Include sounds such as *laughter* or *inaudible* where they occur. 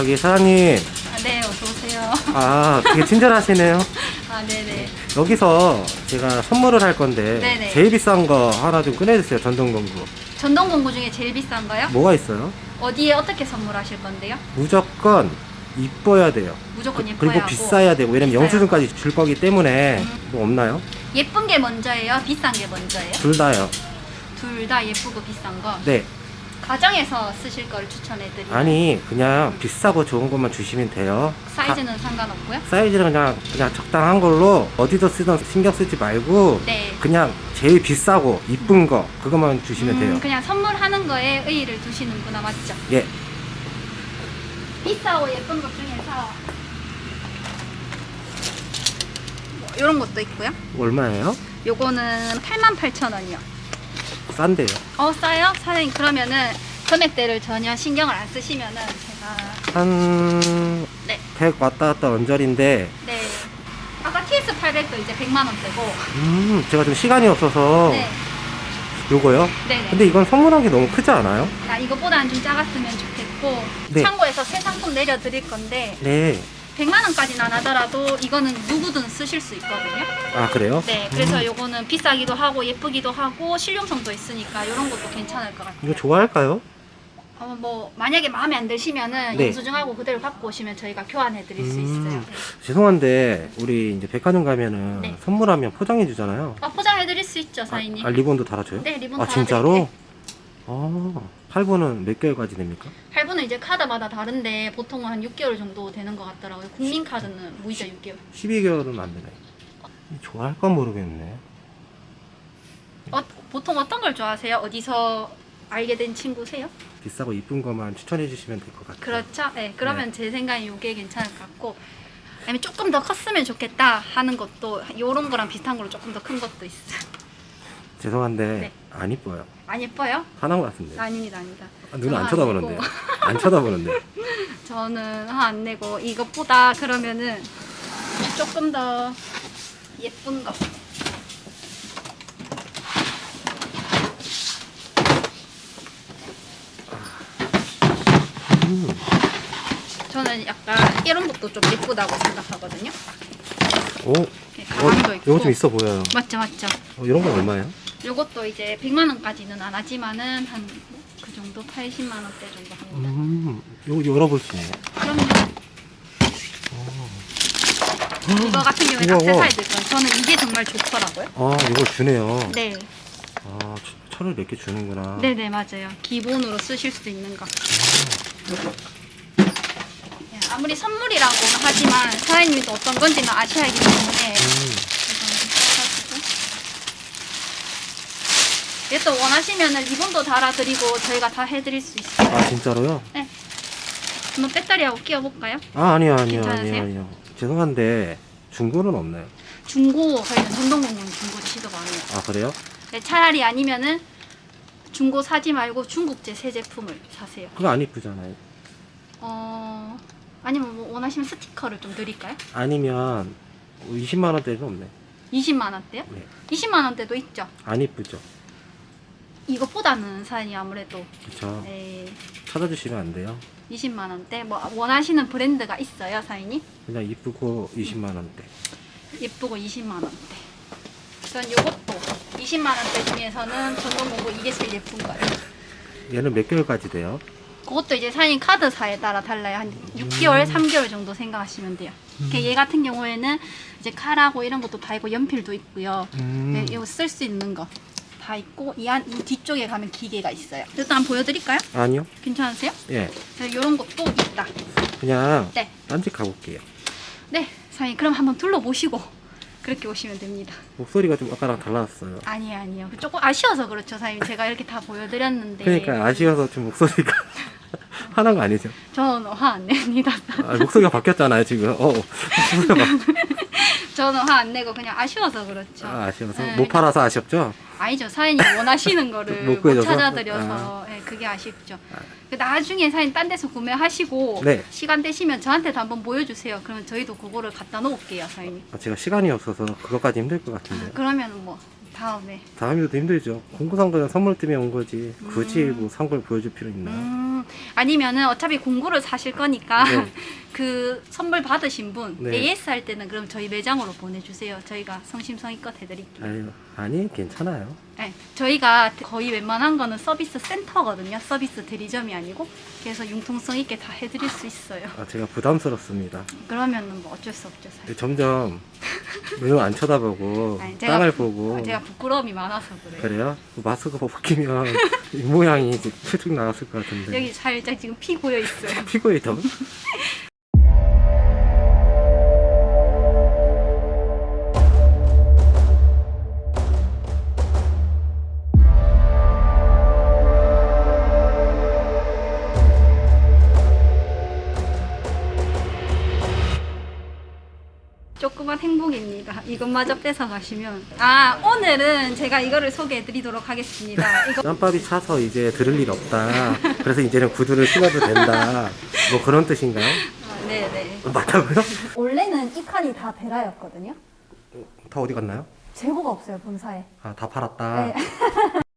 저기 사장님, 아, 네, 어서 오세요. 아 되게 친절하시네요. *laughs* 아, 네네. 여기서 제가 선물을 할 건데 네네. 제일 비싼 거 하나 좀 꺼내주세요. 전동공구. 전동 공구 중에 제일 비싼 거요? 뭐가 있어요? 어디에 어떻게 선물하실 건데요? 무조건 이뻐야 돼요. 무조건 그- 예뻐야 그리고 하고. 비싸야 되고 왜냐면 영수증까지 줄 거기 때문에 음. 뭐 없나요? 예쁜 게 먼저예요? 비싼 게 먼저예요? 둘 다요. 둘 다 예쁘고 비싼 거. 네. 가정에서 쓰실 거를 추천해 드리요 아니 그냥 비싸고 좋은 것만 주시면 돼요. 사이즈는 상관없고요. 가- 사이즈는 그냥 그냥 적당한 걸로 어디서 쓰던 신경 쓰지 말고 네. 그냥 제일 비싸고 이쁜 거 그것만 주시면 음, 돼요. 그냥 선물하는 거에 의의를 두시는구나 맞죠? 예. 비싸고 예쁜 것 중에서 이런 것도 있고요. 얼마예요? 요거는 88,000원이요. 싼데요. 어 싸요? 사장님 그러면은 금액대를 전혀 신경을 안 쓰시면은 제가 한 네. 100 왔다 갔다 언저리인데 네 아까 TS 800도 이제 100만 원대고 음 제가 좀 시간이 없어서 네 요거요. 네네 근데 이건 선물한 게 너무 크지 않아요? 아, 이거보다는 좀 작았으면 좋겠고 네. 창고에서 새 상품 내려드릴 건데 네. 100만 원까지는 안 하더라도 이거는 누구든 쓰실 수 있거든요 아 그래요? 네 그래서 음, 요거는 비싸기도 하고 예쁘기도 하고 실용성도 있으니까 이런 것도 괜찮을 것 같아요 이거 좋아할까요? 어, 뭐 만약에 마음에 안 드시면은 네. 영수증하고 그대로 갖고 오시면 저희가 교환해 드릴 수 음. 있어요 네. 죄송한데 우리 이제 백화점 가면은 네. 선물하면 포장해 주잖아요. 아, 포장해 드릴 수 있죠 사장님 아, 리본도 달아줘요? 네 리본 아다 진짜로? 아 할부는 몇 개월까지 됩니까? 할부는 이제 카드마다 다른데 보통은 한 6개월 정도 되는 것 같더라고요. 국민 카드는 무이자 6개월. 12개월은 안 되네. 좋아할 건 모르겠네. 어, 보통 어떤 걸 좋아하세요? 어디서 알게 된 친구세요? 비싸고 이쁜 것만 추천해 주시면 될 것 같아요. 그렇죠. 네, 그러면 제 생각에 이게 괜찮을 것 같고 아니면 조금 더 컸으면 좋겠다 하는 것도 이런 거랑 비슷한 걸로 조금 더 큰 것도 있어요. 죄송한데 네. 안 이뻐요. 안 예뻐요? 하나만 같은데. 아닙니다, 아닙니다. 아, 눈은 안 저는 쳐다보는데. 안 쳐다보는데. *laughs* *laughs* 저는 화 안 내고 이것보다 그러면은 조금 더 예쁜 거. 음, 저는 약간 이런 것도 좀 예쁘다고 생각하거든요. 오, 이렇게 가방도 어, 있고. 이거 좀 있어 보여요. 맞죠, 맞죠. 어, 이런 건 얼마예요? 요것도 이제 100만 원까지는 안 하지만은 한 그 정도 80만 원대 정도 합니다. 음, 이거 열어볼 수 있네. 그러면 이거 같은 경우에 우와, 우와. 액세사리들 거예요. 저는 이게 정말 좋더라고요. 아, 이걸 주네요. 네, 아, 천- 천을 몇 개 주는구나. 네, 네 맞아요. 기본으로 쓰실 수 있는 거. 예, 아무리 선물이라고는 하지만 사장님도 어떤 건지는 아셔야 하기 때문에 음, 얘또 원하시면은 리본도 달아드리고 저희가 다 해드릴 수 있어요. 아, 진짜로요? 한번 배터리하고 끼워볼까요? 아, 아니요, 아니요, 괜찮으세요? 아니요, 아니요. 죄송한데, 중고는 없나요? 중고 저희는 전동공군 중고 취급 안 해요. 아, 그래요? 네, 차라리 아니면은 중고 사지 말고 중국제 새 제품을 사세요. 그거 안 이쁘잖아요. 어 아니면 뭐 원하시면 스티커를 좀 드릴까요? 아니면 20만 원대는 없네. 20만 원대요? 네. 20만 원대도 있죠. 안 이쁘죠? 이것보다는 사연이 아무래도 그쵸. 네, 찾아주시면 안 돼요. 20만 원대 뭐 원하시는 브랜드가 있어요, 사연이? 그냥 이쁘고 20만 원대. 예쁘고 20만 원대. 전 요것도 20만 원대 중에서는 전동 공구 이게 제일 예쁜 거예요. 얘는 몇 개월까지 돼요? 그것도 이제 사인 카드사에 따라 달라요. 한 6개월, 3개월 정도 생각하시면 돼요. 이렇게 얘 같은 경우에는 이제 칼하고 이런 것도 다 있고 연필도 있고요. 음, 네, 이거 쓸 수 있는 거 다 있고 이 안 이 뒤쪽에 가면 기계가 있어요. 일단 보여드릴까요? 아니요. 괜찮으세요? 예. 이런 것도 있다. 그냥 네, 딴집 가볼게요. 네, 사인 그럼 한번 둘러보시고 그렇게 오시면 됩니다. 목소리가 좀 아까랑 달라졌어요. 아니에요, 아니에요. 조금 아쉬워서 그렇죠, 사인. 제가 이렇게 다 보여드렸는데. 그러니까 아쉬워서 좀 목소리가 *laughs* 화난 거 아니죠? 저는 화 안 냅니다. 아, 목소리가 바뀌었잖아요 지금. 어, 목소리가 바... *laughs* 저는 화 안 내고 그냥 아쉬워서 그렇죠. 아, 아쉬워서 네, 못 팔아서 아쉽죠? 아니죠. 사연이 원하시는 거를 못 *laughs* 못, 구해줘서? 찾아드려서 예, 그게 아쉽죠. 그 나중에 사연 딴 데서 구매하시고 네. 시간 되시면 저한테도 한번 보여주세요. 그러면 저희도 그거를 갖다 놓을게요, 사연이. 아, 제가 시간이 없어서 그것까지 힘들 것 아, 같은데. 그러면 뭐 다음에. 다음에도 힘들죠. 공구상거는 선물 때문에 온 거지. 굳이 음. 뭐산걸 보여줄 필요 있나? 음, 음, 아니면은 어차피 공구를 사실 거니까 네. *laughs* 그 선물 받으신 분 네. AS 할 때는 그럼 저희 매장으로 보내주세요. 저희가 성심성의껏 해드릴게요. 아니, 아니 괜찮아요. 네, 저희가 거의 웬만한 거는 서비스 센터거든요. 서비스 대리점이 아니고 그래서 융통성 있게 다 해드릴 수 있어요. 아, 제가 부담스럽습니다. 그러면은 뭐 어쩔 수 없죠. 사실. 점점 눈을 안 쳐다보고 *laughs* 아니, 땅을 보고 제가 부끄러움이 많아서 그래요. 그래요? 마스크 벗기면 입 *laughs* 모양이 이제 쭉 나왔을 것 같은데 여기 살짝 지금 피 고여 있어요. *laughs* 피고에 더 조그만 행복입니다. 이것마저 뺏어 가시면. 아, 오늘은 제가 이거를 소개해 드리도록 하겠습니다. 이거 땀밥이 차서 이제 들을 일 없다. 그래서 이제는 구두를 신어도 된다. 뭐 그런 뜻인가요? 아, 네, 네. 맞다고요? 원래는 이 칸이 다 베라였거든요. 다 어디 갔나요? 재고가 없어요, 본사에. 아, 다 팔았다. 네. *laughs*